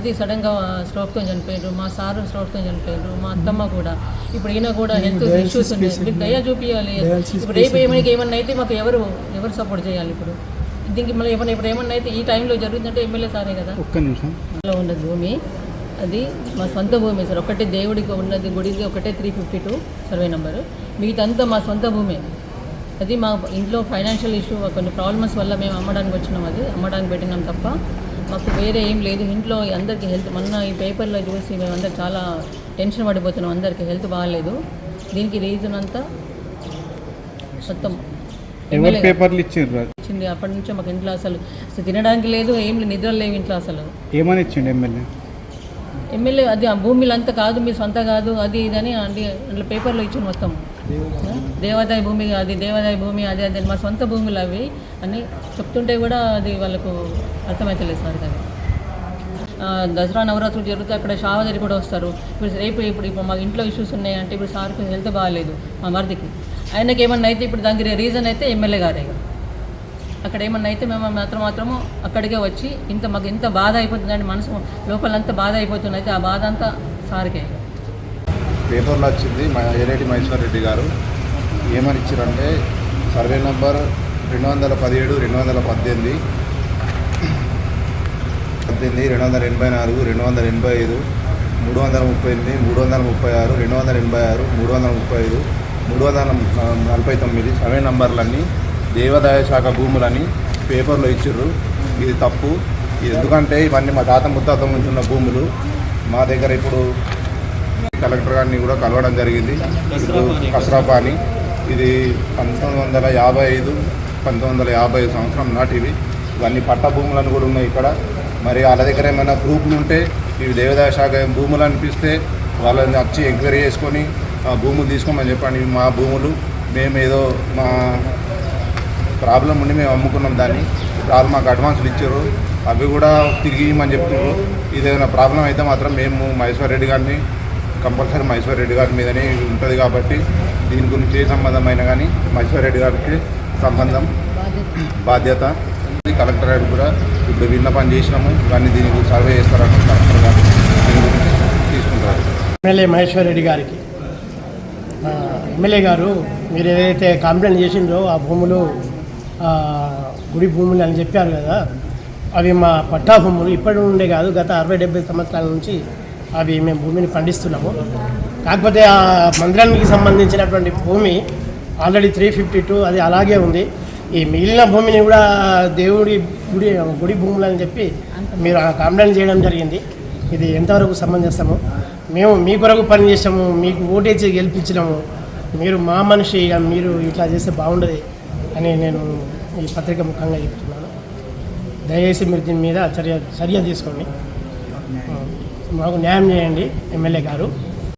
మరిది సడన్గా స్ట్రోక్తో చనిపోయారు మా సారు స్ట్రోక్తో చనిపోయారు మా అత్తమ్మ కూడా. ఇప్పుడు ఈయన కూడా హెల్త్ ఇష్యూస్ ఉన్నాయి. మీరు దయ చూపించాలి ఇప్పుడు రేపు ఏమైనా ఏమన్నా అయితే మాకు ఎవరు ఎవరు సపోర్ట్ చేయాలి ఇప్పుడు? దీనికి మళ్ళీ ఏమైనా ఇప్పుడు ఏమన్నా అయితే ఈ టైంలో జరుగుతుందంటే ఎమ్మెల్యే సారే కదా? ఒక్క నిమిషం. లో ఉన్నది భూమి అది మా సొంత భూమి సార్. ఒకటే దేవుడికి ఉన్నది గుడికి ఒకటే three fifty two survey number మిగతంతా మా సొంత భూమి. అది మా ఇంట్లో ఫైనాన్షియల్ ఇష్యూ కొన్ని ప్రాబ్లమ్స్ వల్ల మేము అమ్మడానికి వచ్చినాం అది. అమ్మడానికి పెట్టినాం తప్ప మాకు వేరే ఏం లేదు. ఇంట్లో అందరికీ హెల్త్ మొన్న ఈ పేపర్లో చూసి మేము అందరు చాలా టెన్షన్ పడిపోతున్నాం. అందరికీ హెల్త్ బాగాలేదు. దీనికి రీజన్ అంతా మొత్తం పేపర్లు ఇచ్చిండ్రు? వచ్చింది అప్పటి నుంచి మాకు ఇంట్లో అసలు అసలు తినడానికి లేదు ఏం నిద్ర లేవు ఇంట్లో అసలు. ఏమని ఇచ్చిండు ఎమ్మెల్యే? ఎమ్మెల్యే అది ఆ భూమిలో అంతా కాదు మీ సొంత కాదు అది ఇదని అంటే అందులో పేపర్లో ఇచ్చింది మొత్తం. దేవాదాయ భూమి అది దేవాదాయ భూమి అది అది మా సొంత భూములు అవి అని చెప్తుంటే కూడా అది వాళ్ళకు అర్థమవుతలేదు సార్ ఆ, దసరా నవరాత్రులు జరుగుతాయి అక్కడ షావదరి కూడా వస్తారు. ఇప్పుడు రేపు ఇప్పుడు ఇప్పుడు మా ఇంట్లో ఇష్యూస్ ఉన్నాయంటే ఇప్పుడు సార్కి హెల్త్ బాగాలేదు మా మరిదికి. ఆయనకి ఏమన్నా అయితే ఇప్పుడు దానికి రీజన్ అయితే ఎమ్మెల్యే గారే. అక్కడ ఏమన్నా అయితే మేము మాత్రం మాత్రము అక్కడికే వచ్చి ఇంత మాకు ఇంత బాధ అయిపోతుందండి మనసు లోపలంతా బాధ అయిపోతుంది అయితే ఆ బాధ అంతా సార్కే. పేపర్లో వచ్చింది మా ఏరేటి మహేశ్వర్ రెడ్డి గారు. ఏమని ఇచ్చారంటే సర్వే నంబర్ రెండు వందల పదిహేడు రెండు వందల పద్దెనిమిది. పద్దెనిమిది రెండు వందల ఎనభై నాలుగు రెండు వందల ఎనభై ఐదు మూడు వందల ముప్పై ఎనిమిది మూడు వందల ముప్పై ఆరు రెండు వందల ఎనభై ఆరు మూడు వందల ముప్పై ఐదు మూడు వందల నలభై తొమ్మిది సర్వే నంబర్లన్నీ దేవాదాయ శాఖ భూములని పేపర్లో ఇచ్చిర్రు. ఇది తప్పు. ఇది ఎందుకంటే ఇవన్నీ మా తాత ముత్తాత నుంచి ఉన్న భూములు. మా దగ్గర ఇప్పుడు కలెక్టర్ గారిని కూడా కలవడం జరిగింది. ఇప్పుడు కసరాపా అని ఇది పంతొమ్మిది వందల యాభై ఐదు పంతొమ్మిది వందల యాభై ఐదు సంవత్సరం నాటివి ఇవన్నీ పట్ట భూములను కూడా ఉన్నాయి ఇక్కడ. మరి వాళ్ళ దగ్గర ఏమైనా ప్రూఫ్లు ఉంటే ఇవి దేవాదాయ శాఖ భూములు అనిపిస్తే వాళ్ళని వచ్చి ఎంక్వైరీ చేసుకొని ఆ భూములు తీసుకోమని చెప్పండి. ఇవి మా భూములు. మేము ఏదో మా ప్రాబ్లం ఉండి మేము అమ్ముకున్నాం దాన్ని. వాళ్ళు మాకు అడ్వాన్స్లు ఇచ్చారు. అవి కూడా తిరిగి ఇవ్వమని చెప్తున్నారు. ఏదైనా ప్రాబ్లం అయితే మాత్రం మేము మహేశ్వర్ రెడ్డి గారిని కంపల్సరీ మహేశ్వర్ రెడ్డి గారి మీదనే ఉంటుంది కాబట్టి దీని గురించి ఏ సంబంధమైనా కానీ మహేశ్వర్ రెడ్డి గారికి సంబంధం బాధ్యత. కలెక్టర్ గారు కూడా ఇప్పుడు విన్నపం చేసినాము. ఇవన్నీ దీని గురించి సర్వే చేస్తారని కలెక్టర్ గారు దీని గురించి తీసుకుంటారు. ఎమ్మెల్యే మహేశ్వర్ రెడ్డి గారికి. ఎమ్మెల్యే గారు మీరు ఏదైతే కంప్లైంట్ చేసిండ్రో ఆ భూములు గుడి భూములు అని చెప్పారు కదా అవి మా పట్టా భూములు. ఇప్పటి నుండే కాదు గత అరవై డెబ్బై సంవత్సరాల నుంచి అవి మేము భూమిని పండిస్తున్నాము. కాకపోతే ఆ మందిరానికి సంబంధించినటువంటి భూమి ఆల్రెడీ త్రీ ఫిఫ్టీ టూ అది అలాగే ఉంది. ఈ మిగిలిన భూమిని కూడా దేవుడి గుడి గుడి భూములు అని చెప్పి మీరు ఆ కంప్లైంట్ చేయడం జరిగింది. ఇది ఎంతవరకు సమంజసము? మేము మీ కొరకు పని చేసాము మీకు ఓటేసి గెలిపించినాము. మీరు మా మనిషి ఇక మీరు ఇట్లా చేస్తే బాగుండదు. అని నేను ఈ పత్రిక ముఖంగా చెప్తున్నాను. దయచేసి మీరు దీని మీద చర్య చర్య తీసుకోండి. మాకు న్యాయం చేయండి ఎమ్మెల్యే గారు.